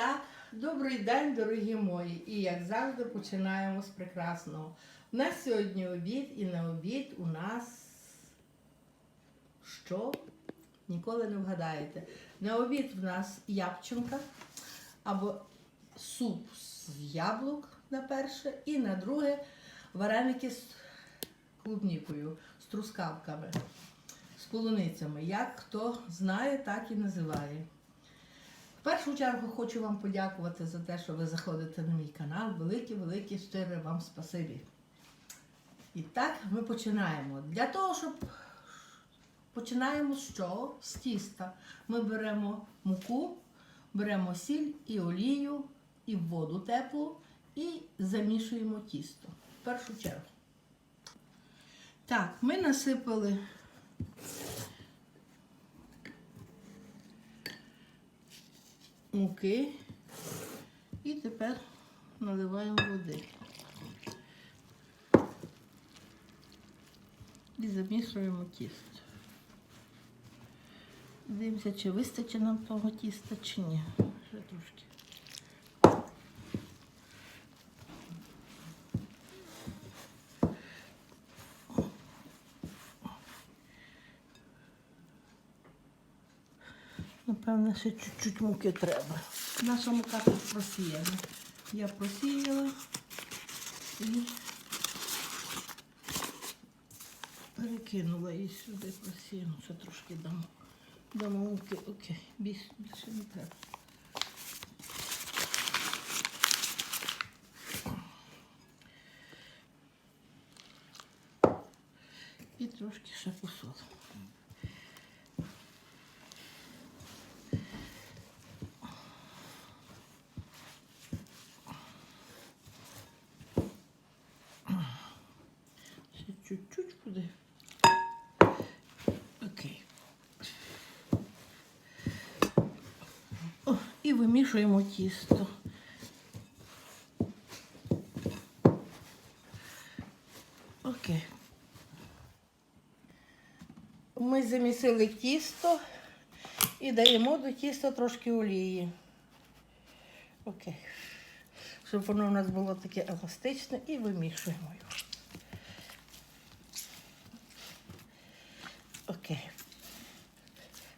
Так, добрий день, дорогі мої. І як завжди починаємо з прекрасного. У нас сьогодні обід, і на обід у нас що? Ніколи не вгадаєте. На обід в нас ябченка або суп з яблук на перше, і на друге вареники з клубнікою, з трускавками, з полуницями. Як хто знає, так і називає. В першу чергу хочу вам подякувати за те, що ви заходите на мій канал. Велике, велике, щире вам спасибі. І так ми починаємо. Для того, щоб починаємо з чого? З тіста. Ми беремо муку, беремо сіль і олію, і воду теплу, і замішуємо тісто. В першу чергу. Так, ми насипали муки і тепер наливаємо води. І замішуємо тісто. Дивимося, чи вистачить нам того тіста, чи ні. Ще трошки. Напевно, ще чуть-чуть муки треба. Наша мука тут просіяна. Я просіяла і перекинула її сюди просіяну. Ще трошки дамо. Дамо муки. Окей, більше, більше не треба. І трошки ще посолимо. Ще чуть-чуть буде. Окей. О, і вимішуємо тісто. Окей. Ми замісили тісто і даємо до тіста трошки олії. Окей. Щоб воно у нас було таке еластичне і вимішуємо його. Окей.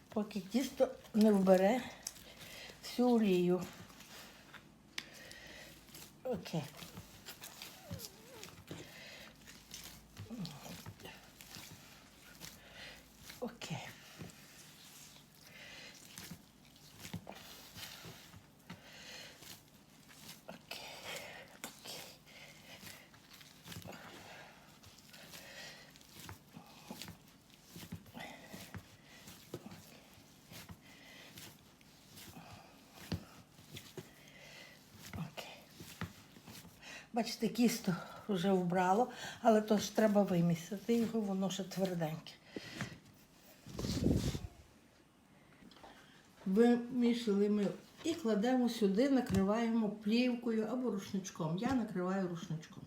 Поки тісто не вбере всю олію. Окей. Окей. Окей. Окей. Окей. Бачите, кісто вже вбрало, але то ж треба вимісити його, воно ще тверденьке. Вимішали ми і кладемо сюди, накриваємо плівкою або рушничком. Я накриваю рушничком.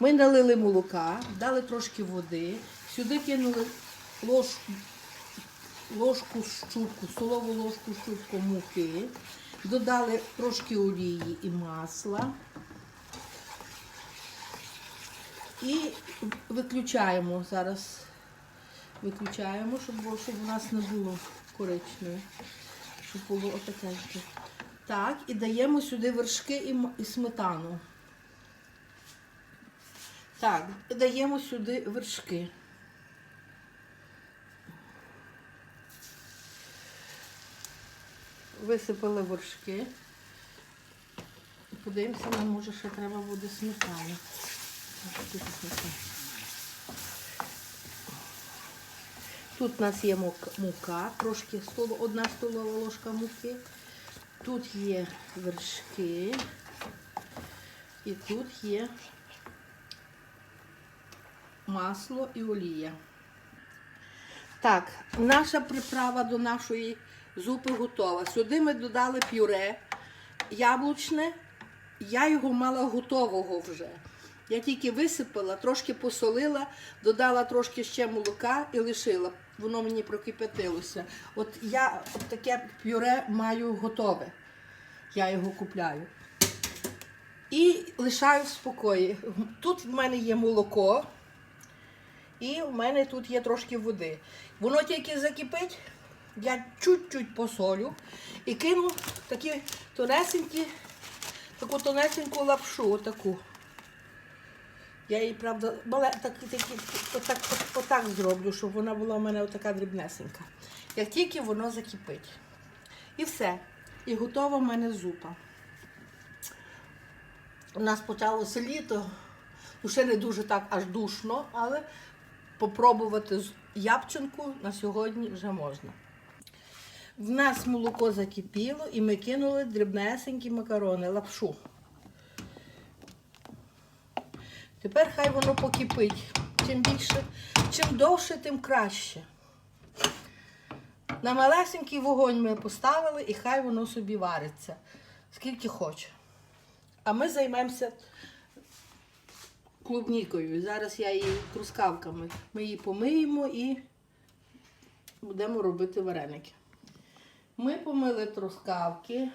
Ми налили молока, дали трошки води, сюди кинули ложку, ложку щупку, столову ложку щупку муки, додали трошки олії і масла. І виключаємо зараз. Виключаємо, щоб, щоб у нас не було коричневе, щоб було отакеньке. Так, і даємо сюди вершки і, і сметану. Так, і даємо сюди вершки. Висипали вершки. Подивимося, нам може ще треба буде сметану. Тут. У нас є мука, трошки одна столова ложка муки. Тут є вершки. І тут є масло і олія. Так, наша приправа до нашої зупи готова. Сюди ми додали пюре яблучне. Я його мала готового вже. Я тільки висипала, трошки посолила, додала трошки ще молока і лишила. Воно мені прокипятилося. От я от таке пюре маю готове. Я його купляю. І лишаю в спокої. Тут в мене є молоко, і в мене тут є трошки води. Воно тільки закипить, я чуть-чуть посолю і кину такі тонесенькі, таку тонесеньку лапшу, отаку. Я її, правда, мале, так, так, отак, отак зроблю, щоб вона була в мене отака дрібнесенька. Як тільки воно закипить. І все. І готова в мене зупа. У нас почалося літо, ну ще не дуже так аж душно, але попробувати ябчинку на сьогодні вже можна. В нас молоко закипіло і ми кинули дрібнесенькі макарони, лапшу. Тепер хай воно покипить. Чим більше, чим довше, тим краще. На малесенький вогонь ми поставили і хай воно собі вариться, скільки хоче. А ми займемося клубнікою. Зараз я її трускавками. Ми її помиємо і будемо робити вареники. Ми помили трускавки,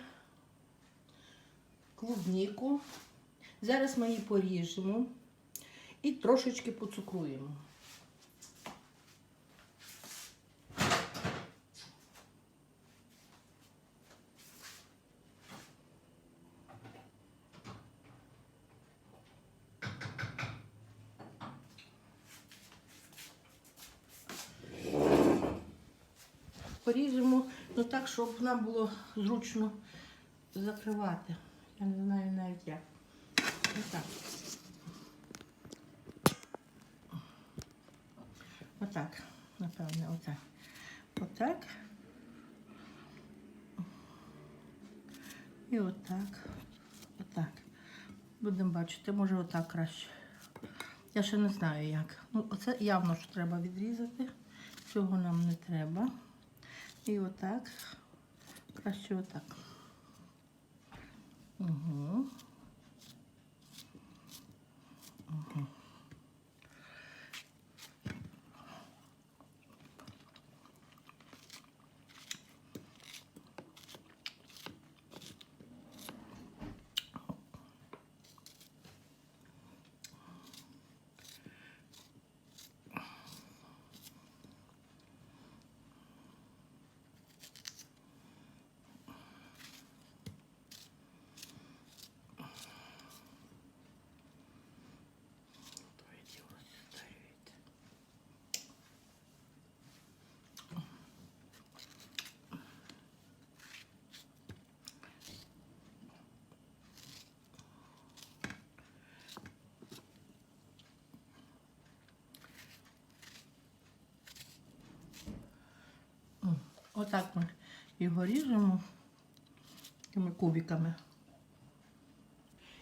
клубніку. Зараз ми її поріжемо і трошечки поцукруємо. Поріжемо ну так, щоб нам було зручно закривати. Я не знаю навіть як. Отак. Отак, напевне, отак. Отак. І отак. Отак. Будемо бачити, може отак краще. Я ще не знаю як. Ну, оце явно що треба відрізати. Цього нам не треба. І отак. Краще отак. Угу. Отак ми його ріжемо такими кубиками.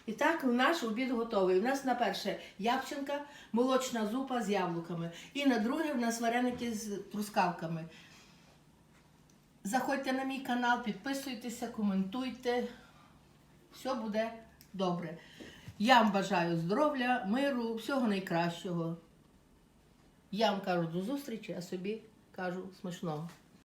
І так наш обід готовий. У нас на перше ябченка, молочна зупа з яблуками. І на друге в нас вареники з трускавками. Заходьте на мій канал, підписуйтеся, коментуйте. Все буде добре. Я вам бажаю здоров'я, миру, всього найкращого. Я вам кажу до зустрічі, а собі кажу смачного.